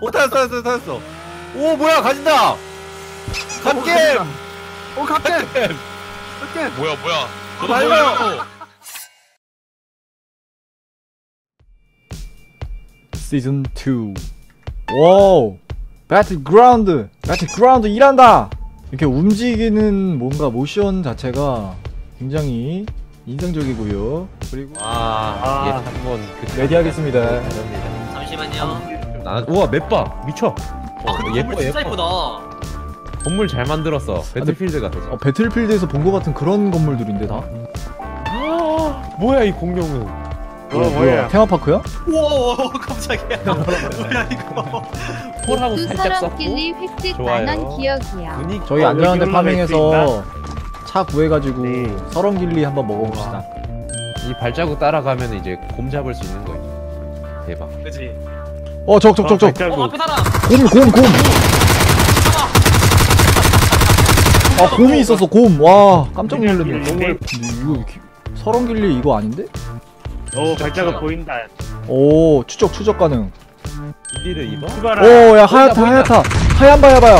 오 타였어 타였어 타였어. 오 뭐야 가진다. 갓겜. 오 갓겜. 갓겜. 갓겜. 뭐야 뭐야. 저도 밟아요. 시즌 2 와우. 배틀그라운드. 배틀그라운드 일한다. 이렇게 움직이는 뭔가 모션 자체가 굉장히 인상적이고요. 그리고 와얘 한번 그 레디하겠습니다. 잠시만요. 나 우와 맵봐 미쳐 아 근데 예뻐, 건물 진짜 예뻐. 예쁘다. 건물 잘 만들었어 배틀필드 같아 어, 배틀필드에서 본 것 같은 그런 건물들인데 다 뭐야 이 공룡은 어, 뭐야 테마파크야? 우와 깜짝이야. 뭐야 이거. 폴하고 두 살짝 사람끼리 획득 좋아요. 기억이야. 분위기 저희 어, 안전한데 여기 올라갈 수 파밍해서 차 구해가지고 네. 서렁길리 한번 먹어봅시다 이 발자국 따라가면 이제 곰 잡을 수 있는 거야 대박 그지. 어 적 적 적 적 어 앞에 사람. 곰 곰 곰 아 곰이 있었어 곰 와 깜짝 놀랐네 근데 이거 이렇게 서렁길리 이거 아닌데? 오 발자국 보인다 오 추적 추적 가능 이리를 입어? 출발아 오야 하얗다. 하얗다 하얀 바야 바야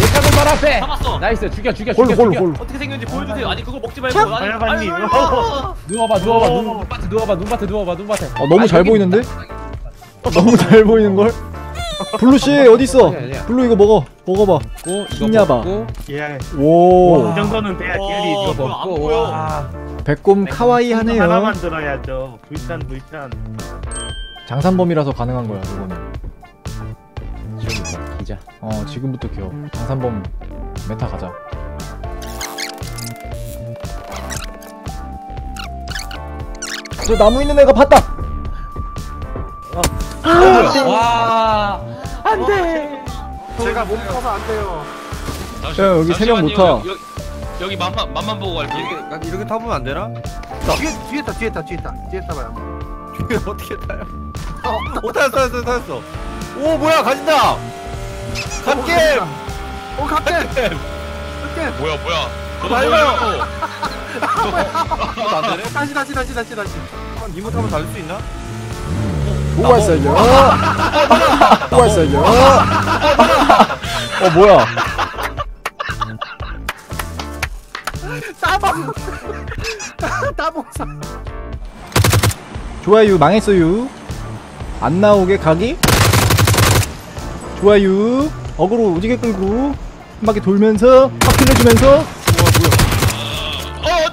일타고 말 앞에 잡았어. 나이스 죽여 죽여 홀 죽여 홀홀 어떻게 생겼는지 보여주세요. 아니 그거 먹지 말고. 참. 아니, 아이고. 누워봐 누워봐 오. 눈- 눈밭에 누워봐 눈밭에 누워봐 눈밭에 어 너무 아, 잘 보이는데? 있다. 너무 잘 보이는 걸? 블루 씨 어디 있어? 아니야, 아니야. 블루 이거 먹어. 먹어봐. 먹고 이거 흰야바. 먹고. 예. 오. 이 정도는 돼야 어, 이거 안 먹고. 보여. 와 백곰 카와이 하나 하네요. 만들어야죠. 불탄 불탄. 장산범이라서 가능한 거야 이거는. 지금 기자. 어 지금부터 키워 장산범 메타 가자. 저 나무 있는 애가 봤다 와. 제가 몸 커서 안 돼요. 야, 여기 세명못 타. 여기, 여기 맛만 맛만 보고 갈게. 이렇게, 이렇게 타보면 안 되나? 뒤에 뒤에 타 뒤에 타 뒤에 타 뒤에 타봐요. 이게 어떻게 타요? 오 타였어 타였어 타였어. 오 뭐야 가진다. 갓겜. 오 갓겜. 갓겜. 갓겜. 뭐야 뭐야. 저도 밟아요. 보여요 안 되네? 다시 다시 다시. 다시 다시. 이모 타면 달릴 수 있나? 뭐했어요? 뭐했어요? 어 뭐야? 따봉. 따봉사 좋아요 망했어요. 안 나오게 가기? 좋아요. 어그로 오지게 끌고 한 바퀴 돌면서 확실해 주면서.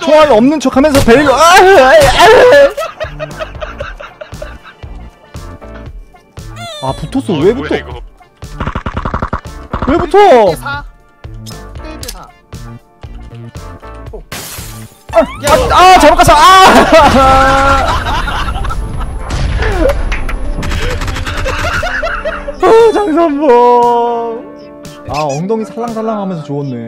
어, 없는 척 하면서 벨고 아, 아, 아. 아 붙었어. 왜 붙어? 이거? 왜 붙어? 4 1대 4 아, 아 잘못 갔어. 아! 아, 장산범. 아 엉덩이 살랑살랑 하면서 좋았네